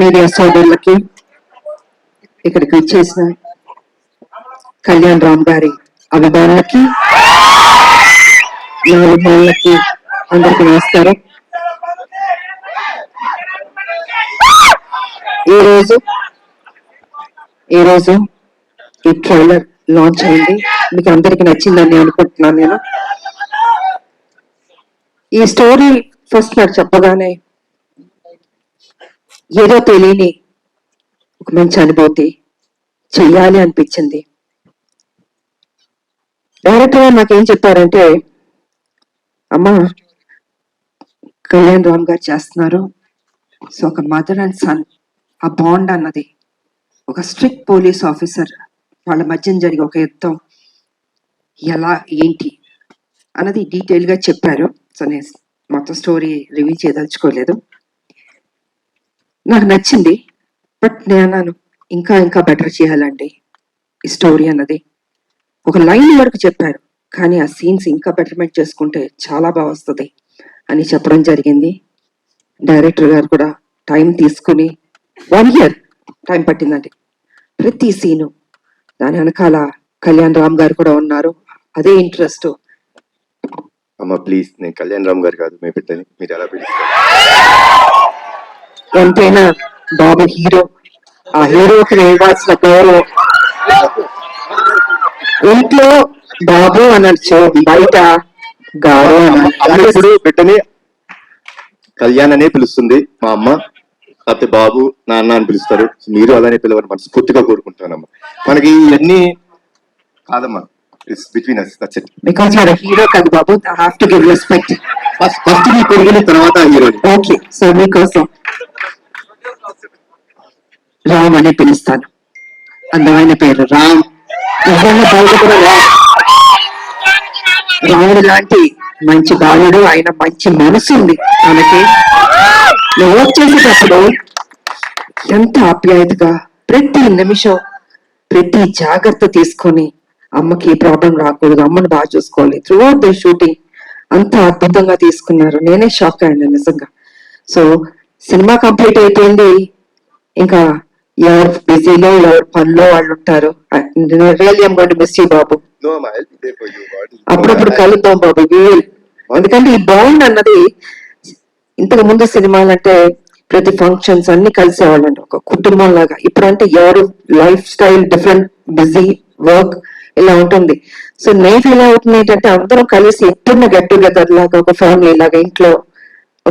Media సోదరులకి ఇక్కడికి వచ్చేసిన కళ్యాణ్ రామ్ గారి అభిమానులకి నా అభిమానులకి అందరికి నమస్కారం. ఈరోజు ఈరోజు ఈ ట్రైలర్ లాంచ్ అయింది. మీకు అందరికి నచ్చిందని అనుకుంటున్నాను నేను. ఈ స్టోరీ ఫస్ట్ నాకు చెప్పగానే ఏదో తెలియని ఒక మంచి అనుభూతి చెయ్యాలి అనిపించింది. డైరెక్టర్ గారు నాకేం చెప్పారంటే అమ్మా కళ్యాణ్ రామ్ గారు చేస్తున్నారు. సో ఒక మదర్ అండ్ సన్ ఆ బాండ్ అన్నది. ఒక స్ట్రిక్ట్ పోలీస్ ఆఫీసర్ వాళ్ళ మధ్యన జరిగే ఒక యుద్ధం ఎలా ఏంటి? అన్నది డీటెయిల్గా చెప్పారు. సో నేను మొత్తం స్టోరీ రివీల్ చేయదలుచుకోలేదు. నాకు నచ్చింది బట్ నేను అన్నాను ఇంకా ఇంకా బెటర్ చేయాలండి ఈ స్టోరీ అన్నది. ఒక లైన్ వరకు చెప్పారు కానీ ఆ సీన్స్ ఇంకా బెటర్మెంట్ చేసుకుంటే చాలా బాగా వస్తుంది అని చెప్పడం జరిగింది. డైరెక్టర్ గారు కూడా టైం తీసుకుని వన్ ఇయర్ టైం పట్టిందండి. ప్రతి సీను దాని వెనకాల కళ్యాణ్ రామ్ గారు కూడా ఉన్నారు అదే ఇంట్రెస్ట్. అమ్మ ప్లీజ్ నేను కళ్యాణ్ రామ్ గారు కాదు మీ బిడ్డని మీరు ఎలా పిలుస్తారు? ఎంతైనా బాబు హీరో. ఆ హీరోకి ఇవ్వాల్సిన గౌరవం ఇంట్లో బాబు అనొచ్చు బయట గౌరవం అమ్మ అనాలి. ఇప్పుడు బిడ్డని కళ్యాణ్ అనే పిలుస్తుంది మా అమ్మ. లేకపోతే బాబు నాన్న అని పిలుస్తారు. మీరు అలానే పిలవని మనస్ఫూర్తిగా కోరుకుంటానమ్మా. మనకి ఇవన్నీ కాదమ్మా. It's between us that's it hero కదా బాబు. I have to give respect first first మీ కొడుకుని తర్వాత హీరో ఓకే సో మీకోసం. రామ్ అని పిలుస్తాను అందమైన పేరు రామ్. నిజంగా బయట కూడా రాముడు లాంటి మంచి బాలుడు ఆయన మంచి మనసు ఉంది. తనకి నువ్వు చేసేటప్పుడు ఎంత ఆప్యాయతగా ప్రతి నిమిషం ప్రతి జాగ్రత్త తీసుకొని అమ్మకి ప్రాబ్లం రాకూడదు అమ్మను బాగా చూసుకోవాలి. త్రూ అవుట్ ద షూటింగ్ అంత అద్భుతంగా తీసుకున్నారు. నేనే షాక్ అయ్యాను నిజంగా. సో సినిమా కంప్లీట్ అయిపోయింది. ఇంకా ఎవరు బిజీలో ఎవరు పనిలో వాళ్ళు ఉంటారు బాబు. అప్పుడప్పుడు కలుద్దాం బాబు. ఎందుకంటే ఈ బాండ్ అన్నది ఇంతకు ముందు సినిమాలు అంటే ప్రతి ఫంక్షన్స్ అన్ని కలిసేవాళ్ళండి ఒక కుటుంబం లాగా. ఇప్పుడు అంటే ఎవరు life style different busy work ఇలా ఉంటుంది. సో నేను ఫీల్ అవుతుంది ఏంటంటే అందరం కలిసి ఎప్పుడున్న గెట్ టుగెదర్ లాగా ఒక ఫ్యామిలీ లాగా ఇంట్లో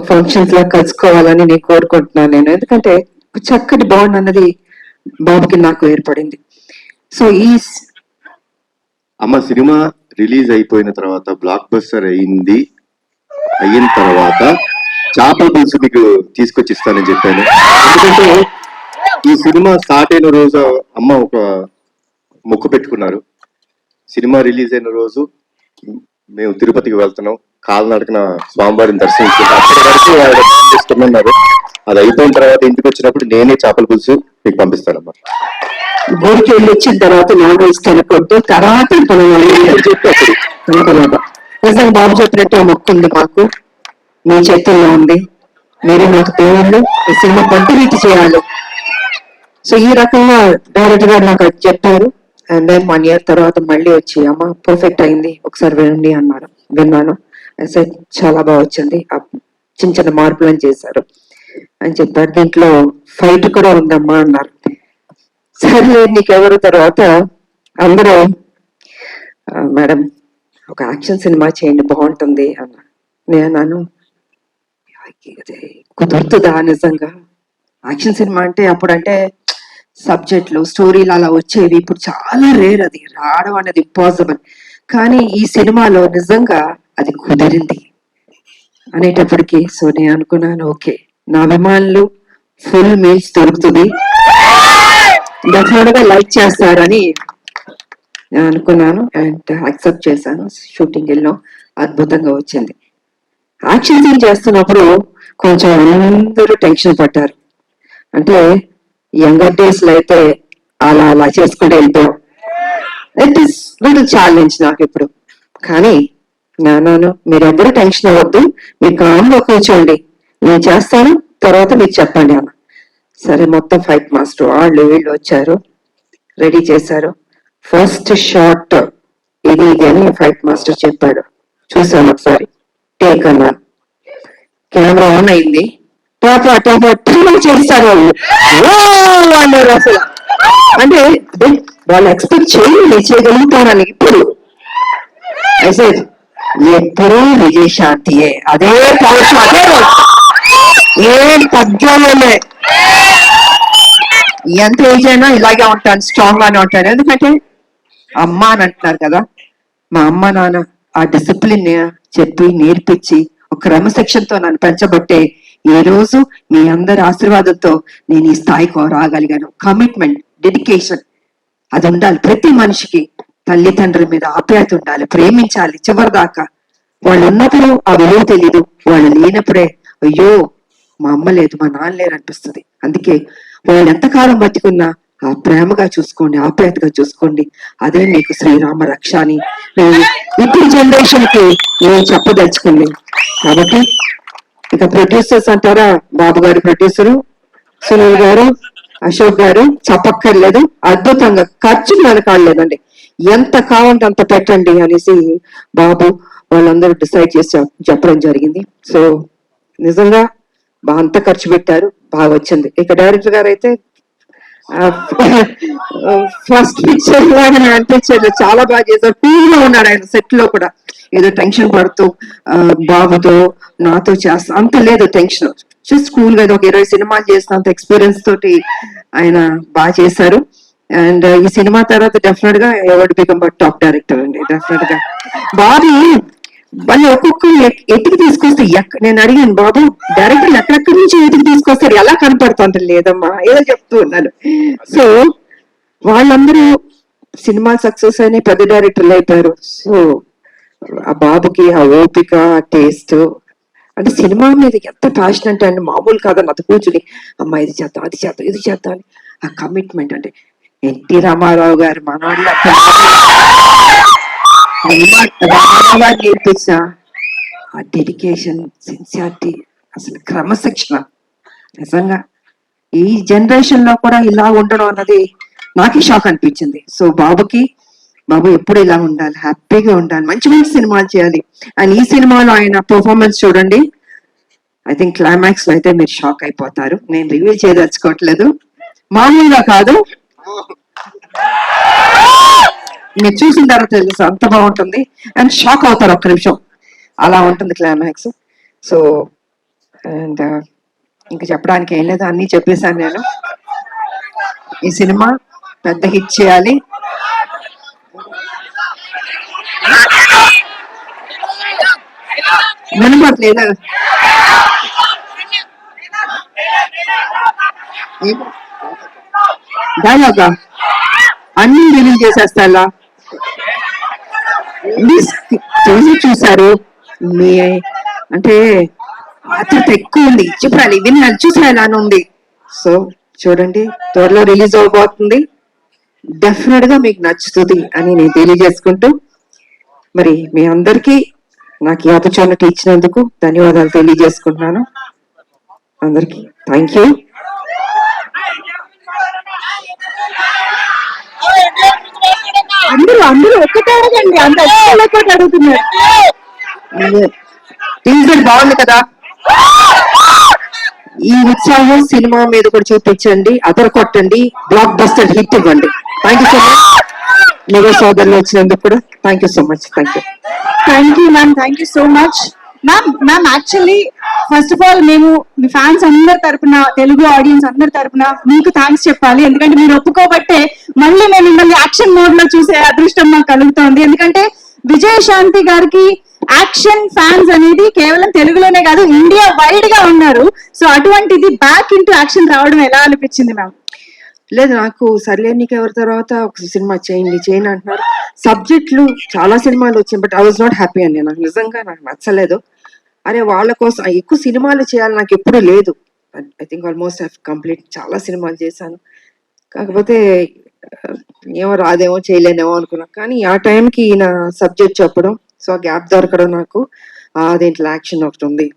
ఫంక్షన్స్ లాగా కలుసుకోవాలని నేను కోరుకుంటున్నాను నేను. ఎందుకంటే చక్కటి బాండ్ అన్నది బాబుకి నాకు ఏర్పడింది. సో ఈ అమ్మ సినిమా రిలీజ్ అయిపోయిన తర్వాత బ్లాక్ బస్టర్ అయింది. అయిన తర్వాత చేపల పులుసు మీకు తీసుకొచ్చి ఇస్తానని చెప్పాను. ఎందుకంటే ఈ సినిమా స్టార్ట్ అయిన రోజు అమ్మ ఒక మొక్కు పెట్టుకున్నారు. సినిమా రిలీజ్ అయిన రోజు మేము తిరుపతికి వెళ్తున్నాం. కాలినడకన స్వామివారిని దర్శించుకుంటాం అప్పటి వరకు ఆవిడ ఇష్టమన్నారు అది అయిపోయిన తర్వాత ఇంటికి వచ్చినప్పుడు నేనే చేపల పులుసు మీకు అన్నమాట గోరికి వెళ్ళి వచ్చిన తర్వాత నాన్ వెజ్ తినకూడదు తర్వాత మనం నిజంగా బాబు చెప్పినట్టు ఆ మొక్కు ఉంది మాకు. మీ చేతుల్లో ఉంది. మీరు నాకు దేవుళ్ళు ఈ సినిమా కంటిన్యూటీ చేయాలి. సో ఈ రకంగా డైరెక్టర్ గారు నాకు అది చెప్పారు. అండ్ దెన్ వన్ ఇయర్ తర్వాత మళ్ళీ వచ్చి అమ్మ పర్ఫెక్ట్ అయింది. ఒకసారి వినండి అన్నారు. విన్నాను. సార్ చాలా బాగా వచ్చింది. చిన్న చిన్న చిన్న మార్పులను చేశారు. అని చెప్పారు. దీంట్లో ఫైట్ కూడా ఉందమ్మా అన్నారు. సరే నీకెవరు తర్వాత? అందరూ మేడం ఒక యాక్షన్ సినిమా చేయండి బాగుంటుంది అన్న నేను కుదురుతుందా నిజంగా? యాక్షన్ సినిమా అంటే అప్పుడంటే సబ్జెక్టులు స్టోరీలు అలా వచ్చేవి. ఇప్పుడు చాలా రేర్ అది. రావడం అనేది ఇంపాసిబుల్. కానీ ఈ సినిమాలో నిజంగా అది కుదిరింది. అనేటప్పటికి సో నేను అనుకున్నాను ఓకే. నా అభిమానులు ఫుల్ మీల్స్ దొరుకుతుంది. డెఫినెట్గా లైక్ చేస్తారని నేను అనుకున్నాను అండ్ యాక్సెప్ట్ చేశాను. షూటింగ్ ఎల్లో అద్భుతంగా వచ్చింది. యాక్షన్ సీన్ చేస్తున్నప్పుడు కొంచెం అందరూ టెన్షన్ పడ్డారు. అంటే యంగర్ డేస్లో అయితే అలా అలా చేసుకుంటూ వెళ్తాం ఇట్ ఇస్ లిటిల్ ఛాలెంజ్ నాకు ఇప్పుడు. కానీ నాను మీరెద్దరూ టెన్షన్ అవ్వద్దు. మీ కామ్గా కూర్చోండి నేను చేస్తాను తర్వాత మీరు చెప్పండి అన్న సరే మొత్తం ఫైట్ మాస్టర్ వాళ్ళు వీళ్ళు వచ్చారు. రెడీ చేశారు. ఫస్ట్ షాట్ ఇది ఇది అని ఫైట్ మాస్టర్ చెప్పాడు. చూసాను ఒకసారి. టేక్ అన్నాను కెమెరా ఆన్ అయింది. పాప టాపా ట్రిమ్ చేస్తారు వాళ్ళు. అన్నారు అసలు. అంటే వాళ్ళు ఎక్స్పెక్ట్ చేయాలి చేయగలుగుతారని. ఇప్పుడు. అయితే ఎప్పుడూ విజయశాంతియే. అదే పౌరుషం అదే రోజు. ఏం తగ్గలే ఎంత ఏజ్ అయినా ఇలాగే ఉంటాను స్ట్రాంగ్ గానే ఉంటాను. ఎందుకంటే అమ్మ అని అంటున్నారు కదా. మా అమ్మ నాన్న ఆ డిసిప్లిన్ చెప్పి నేర్పించి ఒక క్రమశిక్షణతో నన్ను పెంచబట్టే ఈ రోజు మీ అందరి ఆశీర్వాదంతో నేను ఈ స్థాయికి రాగలిగాను. కమిట్మెంట్ డెడికేషన్ అది ఉండాలి. ప్రతి మనిషికి తల్లిదండ్రుల మీద ఆప్యాయత ఉండాలి ప్రేమించాలి. చివరి దాకా వాళ్ళు ఉన్నప్పుడు ఆ విలువ తెలీదు వాళ్ళు లేనప్పుడే అయ్యో మా అమ్మ లేదు మా నాన్న లేరు అనిపిస్తుంది. అందుకే వాళ్ళు ఎంతకాలం బతికున్నా ఆ ప్రేమగా చూసుకోండి ఆప్యాయతగా చూసుకోండి. అదే మీకు శ్రీరామ రక్ష అని నేను ఇప్పుడు జనరేషన్కి నేను చెప్పదలుచుకుంది. కాబట్టి ఇక ప్రొడ్యూసర్స్ అంటారా? బాబు గారు ప్రొడ్యూసరు సునీల్ గారు అశోక్ గారు చెప్పక్కర్లేదు. అద్భుతంగా ఖర్చు వెనకాడలేదండి. ఎంత కావాలంటే అంత పెట్టండి అనేసి బాబు వాళ్ళందరూ డిసైడ్ చేసి చెప్పడం జరిగింది. సో నిజంగా బాగా అంత ఖర్చు పెట్టారు. బాగా వచ్చింది. ఇక డైరెక్టర్ గారు అయితే ఫస్ట్ పిక్చర్ లాగా అనిపించారు చాలా బాగా చేశారు. కూల్గా ఉన్నాడు ఆయన సెట్లో కూడా. ఏదో టెన్షన్ పడుతూ బాబుతో నాతో చేస్తా అంత లేదు టెన్షన్. జస్ట్ కూల్గా ఒక ఇరవై సినిమాలు చేసినంత ఎక్స్పీరియన్స్ తోటి ఆయన బాగా చేశారు. అండ్ uh, ఈ సినిమా తర్వాత డెఫినెట్గా ఎవరు బికమ్ టాప్ డైరెక్టర్ అండి డెఫినెట్గా. బాబీ వాళ్ళు ఒక్కొక్క ఎక్- ఎత్తికి తీసుకొస్తే నేను అడిగాను బాబు డైరెక్టర్ ఎక్కడెక్కడి నుంచి ఎత్తికి తీసుకొస్తారు ఎలా కనపడుతుంది లేదమ్మా ఏదో చెప్తూ ఉన్నాను. సో వాళ్ళందరూ సినిమా సక్సెస్ అయిన పెద్ద డైరెక్టర్లు అయిపోయారు. సో ఆ బాబుకి ఆ ఓపిక ఆ టేస్ట్ అంటే సినిమా మీద ఎంత ప్యాషన్ అంటే అండి మామూలు కాదని అది కూర్చుని అమ్మ ఇది చేద్దాం అది చేద్దాం ఇది చేద్దాం అని. ఆ కమిట్మెంట్ అంటే ఎన్టీ రామారావు గారు మనవాళ్ళు రామారావు గారు నేర్పించిన ఆ డెడికేషన్ సిన్సియారిటీ అసలు క్రమశిక్షణ. నిజంగా ఈ జనరేషన్లో కూడా ఇలా ఉండడం అన్నది నాకే షాక్ అనిపించింది. సో బాబుకి బాబు ఎప్పుడు ఇలా ఉండాలి హ్యాపీగా ఉండాలి మంచి మంచి సినిమాలు చేయాలి. అండ్ ఈ సినిమాలో ఆయన పర్ఫార్మెన్స్ చూడండి. ఐ థింక్ క్లైమాక్స్లో అయితే మీరు షాక్ అయిపోతారు. నేను రివ్యూ చేయదలుచుకోవట్లేదు. మామూలుగా కాదు. మీరు చూసిన తర్వాత తెలుసు అంత బాగుంటుంది. అండ్ షాక్ అవుతారు ఒక్క నిమిషం. అలా ఉంటుంది క్లైమాక్స్ సో అండ్ ఇంకా చెప్పడానికి ఏం లేదు. అన్ని చెప్పేశాను నేను. ఈ సినిమా పెద్ద హిట్ చేయాలి. వినపట్లేదు డైలాగా అన్ని రిలీజ్ చేసేస్తా చూసి చూసారు మీ అంటే ఆతృత ఎక్కువ ఉంది. చెప్పాలి విన్నాను చూసాను అని ఉంది సో చూడండి త్వరలో రిలీజ్ అవబోతుంది. డెఫినెట్గా మీకు నచ్చుతుంది అని నేను తెలియజేసుకుంటూ మరి మీ అందరికీ నాకు ఈ ఆపర్చునిటీ ఇచ్చినందుకు ధన్యవాదాలు తెలియజేసుకుంటున్నాను. అందరికీ థ్యాంక్ యూ అందరూ అందరూ ఒక్కటే అడగండి అంత ఒక్కటి అడుగుతున్నారు టీజర్ బాగుంది కదా? ఈ ఉత్సాహం సినిమా మీద కూడా చూపించండి అదర కొట్టండి బ్లాక్ బస్టర్ హిట్ ఇవ్వండి. థ్యాంక్ యూ సో మచ్ మరో సోదరులు వచ్చినందుకు కూడా thank you so much thank you thank you ma'am thank you so much ma'am ma'am actually first of all మేము మీ ఫ్యాన్స్ అందరి తరపున తెలుగు ఆడియన్స్ అందరి తరపున మీకు థ్యాంక్స్ చెప్పాలి. ఎందుకంటే మీరు ఒప్పుకోబట్టే మళ్ళీ మేము మిమ్మల్ని యాక్షన్ మోడ్లో చూసే అదృష్టం మాకు కలుగుతోంది. ఎందుకంటే విజయశాంతి గారికి యాక్షన్ ఫ్యాన్స్ అనేది కేవలం తెలుగులోనే కాదు ఇండియా వైడ్గా ఉన్నారు. సో అటువంటిది బ్యాక్ ఇంటూ యాక్షన్ రావడం ఎలా అనిపించింది మ్యామ్ లేదు నాకు సర్లే నీకు ఎవరి తర్వాత ఒక సినిమా చేయండి చేయండి అంటున్నారు. సబ్జెక్టులు చాలా సినిమాలు వచ్చాయి but I was not happy అండి. నాకు నిజంగా నాకు నచ్చలేదు. అరే వాళ్ళ కోసం ఎక్కువ సినిమాలు చేయాలి నాకు ఎప్పుడూ లేదు. I think almost I complete చాలా సినిమాలు చేశాను. కాకపోతే ఏమో రాదేమో చేయలేనేమో అనుకున్నాను కానీ ఆ టైంకి ఈయన సబ్జెక్ట్ చెప్పడం సో ఆ గ్యాప్ దొరకడం నాకు అదేంట్లో యాక్షన్ ఒకటి ఉంది.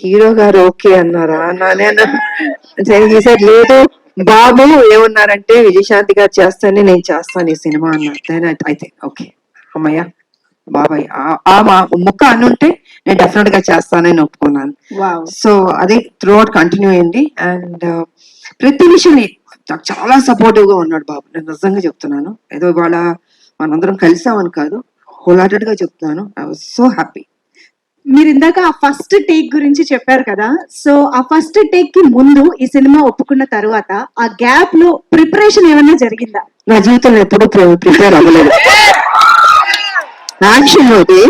హీరో గారు ఓకే అన్నారా? అన్నా నేను ఈసారి లేదు. బాబు ఏమన్నారంటే విజయశాంతి గారు చేస్తానే నేను చేస్తాను ఈ సినిమా అన్నారు. అయితే ఓకే అమ్మయ్య బాబాయ్ ఆ- మా ముక్క అనుంటే నేను డెఫినెట్గా చేస్తానని ఒప్పుకున్నాను. వావ్ సో అది త్రూ అవుట్ కంటిన్యూ అయింది అండ్ ప్రతి విషయం నాకు చాలా సపోర్టివ్గా ఉన్నాడు బాబు. నేను నిజంగా చెప్తున్నాను. ఏదో ఇవాళ మనందరం కలిసామని కాదు హోల్ హార్టెడ్గా చెప్తున్నాను. ఐ వాజ్ సో హ్యాపీ మీరు ఇందాక ఆ ఫస్ట్ టేక్ గురించి చెప్పారు కదా? సో ఆ ఫస్ట్ టేక్కి ముందు ఈ సినిమా ఒప్పుకున్న తర్వాత ఆ గ్యాప్లో ప్రిపరేషన్ ఏమైనా జరిగిందా? నా జీవితంలో ఎప్పుడూ ప్రిపేర్ అవ్వలేదు. యాక్షన్ లోది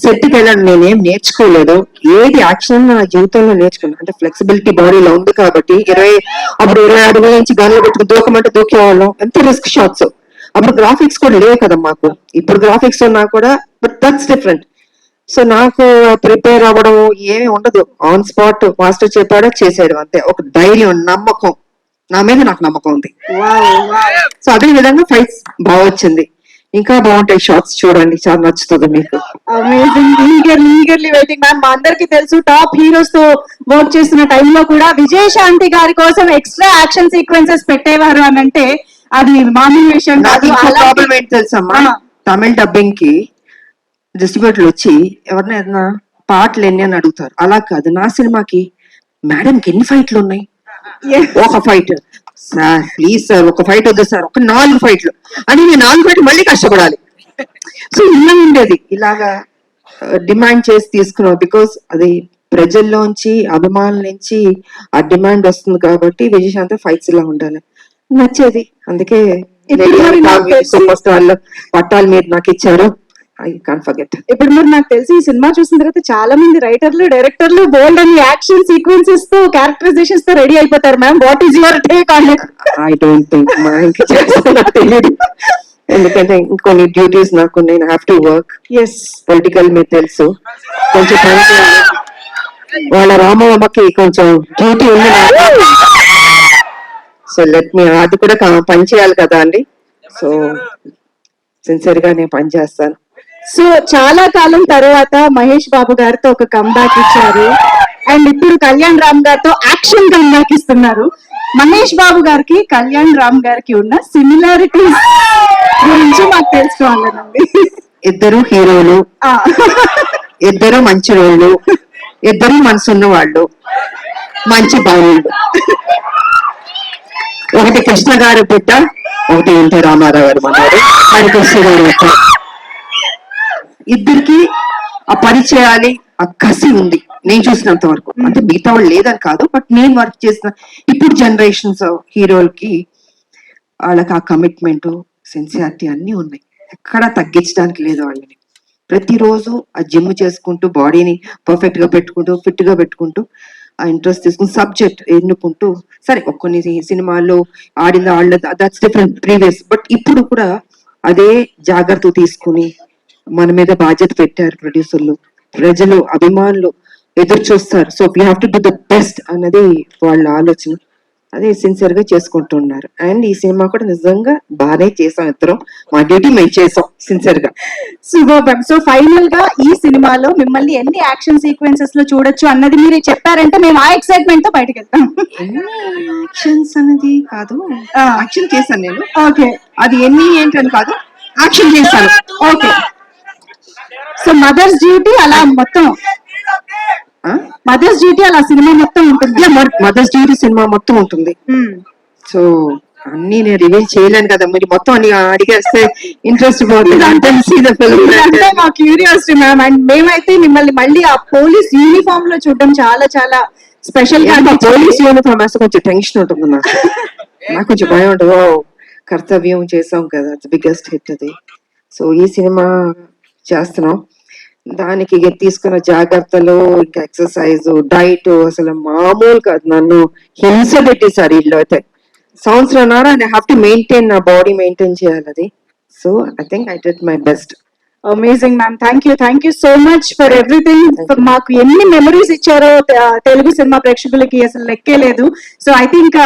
సెట్కి వెళ్ళడం నేనేం నేర్చుకోలేదు. ఏది యాక్షన్ నా జీవితంలో నేర్చుకున్నాను అంటే ఫ్లెక్సిబిలిటీ బాడీలో ఉంది కాబట్టి ఇరవై అప్పుడు ఇరవై అడుగుల నుంచి గన్లు పెట్టుకుని దూకమంటే దూకేవాళ్ళం. ఎంత రిస్క్ షాట్స్ అప్పుడు గ్రాఫిక్స్ కూడా లేవు కదా మాకు. ఇప్పుడు గ్రాఫిక్స్ ఉన్నా కూడా బట్ దట్స్ డిఫరెంట్ సో నాకు ప్రిపేర్ అవ్వడం ఏమీ ఉండదు. ఆన్ స్పాట్ మాస్టర్ చెప్పాడో? చేసేయడం అంతే. ఒక ధైర్యం నమ్మకం. నా మీద నాకు నమ్మకం ఉంది. సో అదే విధంగా ఫైట్స్ బాగా వచ్చింది. ఇంకా బాగుంటాయి షార్ట్స్ చూడండి చాలా నచ్చుతుంది మీకు. Amazing eagerly eagerly waiting ma'am మా అందరికి తెలుసు టాప్ హీరోస్తో వర్క్ చేస్తున్న టైంలో కూడా విజయశాంతి గారి కోసం ఎక్స్ట్రా యాక్షన్ సీక్వెన్సెస్ పెట్టేవారు అని అంటే అది మామూలు విషయం కాదు. ప్రాబ్లం ఏంటి తెలుసమ్మా. తమిళ డబ్బింగ్కి డిస్ట్రిబ్యూటర్లు వచ్చి ఎవరిని ఏదైనా పాటలు ఎన్ని అని అడుగుతారు. అలా కాదు నా సినిమాకి మేడం కి ఎన్ని ఫైట్లు ఉన్నాయి. ఒక ఫైట్ సార్ ప్లీజ్ సార్ ఒక ఫైట్ వద్దు సార్ ఒక నాలుగు ఫైట్లు అని నేను నాలుగు ఫైట్లు మళ్ళీ కష్టపడాలి. సో ఇలా ఉండేది. ఇలాగా డిమాండ్ చేసి తీసుకున్నాం. బికాస్ అది ప్రజల్లోంచి అభిమానుల నుంచి ఆ డిమాండ్ వస్తుంది కాబట్టి విజయశాంతి ఫైట్స్ ఇలా ఉండాలి. నచ్చేది. అందుకే సూపర్ స్టార్ పట్టాలు మీరు నాకు ఇచ్చారు. ఐ కాన్ ఫర్గెట్ ఇప్పుడు మరి నాకు తెలిసి ఈ సినిమా చూసిన తర్వాత చాలా మంది రైటర్లు డైరెక్టర్లు బోల్డ్ అని యాక్షన్ సీక్వెన్సెస్తో క్యారెక్టరైజేషన్స్తో రెడీ అయిపోతారు ma'am what is your take on I don't think మా ఇంక చేస్తున్నా తెలియదు ఎందుకంటే ఇంకొన్ని డ్యూటీస్ నాకు నేను have to work as political మీకు తెలుసు. కొంచెం. వాళ్ళ రామమ్మకి కొంచెం డ్యూటీ ఉంది సో లెట్ మీ అది కూడా పని చేయాలి కదా అండి. సో సిన్సియర్గా నేను పని చేస్తాను. సో చాలా కాలం తర్వాత మహేష్ బాబు గారితో ఒక కంబ్యాక్ ఇచ్చారు. అండ్ ఇప్పుడు కళ్యాణ్ రామ్ గారితో యాక్షన్ కంబ్యాక్ ఇస్తున్నారు. మహేష్ బాబు గారికి కళ్యాణ్ రామ్ గారికి ఉన్న సిమిలారిటీస్ గురించి మాకు తెలుసుకోవాలనండి ఇద్దరు హీరోలు. ఇద్దరు మంచి రోళ్ళు. ఇద్దరు మనసున్న వాళ్ళు. మంచి బావుళ్ళు ఒకటి కృష్ణ గారు పుట్ట ఒకటి ఎన్టీ రామారావు గారు మనవాడు హరికృష్ణ గారు ఇద్దరికి ఆ పని చేయాలి ఆ కసి ఉంది. నేను చూసినంత వరకు. అంటే మిగతా వాళ్ళు లేదని కాదు బట్ నేను వర్క్ చేసిన ఇప్పుడు జనరేషన్స్ హీరోలకి వాళ్ళకి ఆ కమిట్మెంట్ సిన్సియారిటీ అన్ని ఉన్నాయి. ఎక్కడ తగ్గించడానికి లేదు వాళ్ళని. ప్రతిరోజు ఆ జిమ్ చేసుకుంటూ బాడీని పర్ఫెక్ట్గా పెట్టుకుంటూ ఫిట్గా పెట్టుకుంటూ ఆ ఇంట్రెస్ట్ తీసుకుని సబ్జెక్ట్ ఎన్నుకుంటూ సరే కొన్ని సినిమాల్లో ఆడిన వాళ్ళ దట్స్ డిఫరెంట్ ప్రీవియస్ బట్ ఇప్పుడు కూడా అదే జాగ్రత్త తీసుకుని మన మీద బాధ్యత పెట్టారు ప్రొడ్యూసర్లు ప్రజలు అభిమానులు ఎదురు చూస్తారు. So we have to do the best అన్నది వాళ్ళ ఆలోచన. అదే సిన్సియర్గా చేసుకుంటున్నారు. అండ్ ఈ సినిమా కూడా నిజంగా బాగానే చేసాం ఇద్దరం. మా డ్యూటీ మేము చేసాం సిన్సియర్గా. సూపర్ సో ఫైనల్గా ఈ సినిమాలో మిమ్మల్ని ఎన్ని యాక్షన్ సీక్వెన్సెస్లో చూడొచ్చు అన్నది మీరు చెప్పారంటే మేము ఆ ఎక్సైట్మెంట్తో బయటకు వెళ్తాం. యాక్షన్స్ అనేది కాదు. యాక్షన్ చేశాను నేను. ఓకే అది ఎన్ని ఏంటని కాదు. యాక్షన్ చేశాను. ఓకే సో మదర్స్ డ్యూటీ అలా మొత్తం మదర్స్ డ్యూటీ అలా సినిమా మొత్తం ఉంటుంది. మదర్స్ డ్యూటీ సినిమా మొత్తం ఉంటుంది. సో అన్ని నేను రివీల్ చేయలేను కదా. మీరు మొత్తం అన్ని అడిగేస్తే ఇంట్రెస్ట్ పోతుంది. మా క్యూరియాసిటీ మ్యామ్ అండ్ మేమైతే మిమ్మల్ని మళ్ళీ ఆ పోలీస్ యూనిఫామ్లో చూడడం చాలా చాలా స్పెషల్గా. పోలీస్ యూనిఫామ్ వేస్తే కొంచెం టెన్షన్ ఉంటుంది నాకు నాకు కొంచెం భయం ఉంటుంది. కర్తవ్యం చేసాం కదా. బిగ్గెస్ట్ హిట్ అది. సో ఈ సినిమా చేస్తున్నాం. దానికి తీసుకున్న జాగ్రత్తలు ఇంకా ఎక్సర్సైజ్ డైట్ అసలు మామూలు కాదు. నన్ను హింస పెట్టేశారు ఇల్లు అయితే. సంవత్సరం ఐ హ్యావ్ టు మెయింటైన్ నా బాడీ మెయింటైన్ చేయాలి అది. So I think I did my best amazing ma'am thank you thank you so much for everything మాకు ఎన్ని మెమరీస్ ఇచ్చారో తెలుగు సినిమా ప్రేక్షకులకి అసలు లెక్కే లేదు. So I think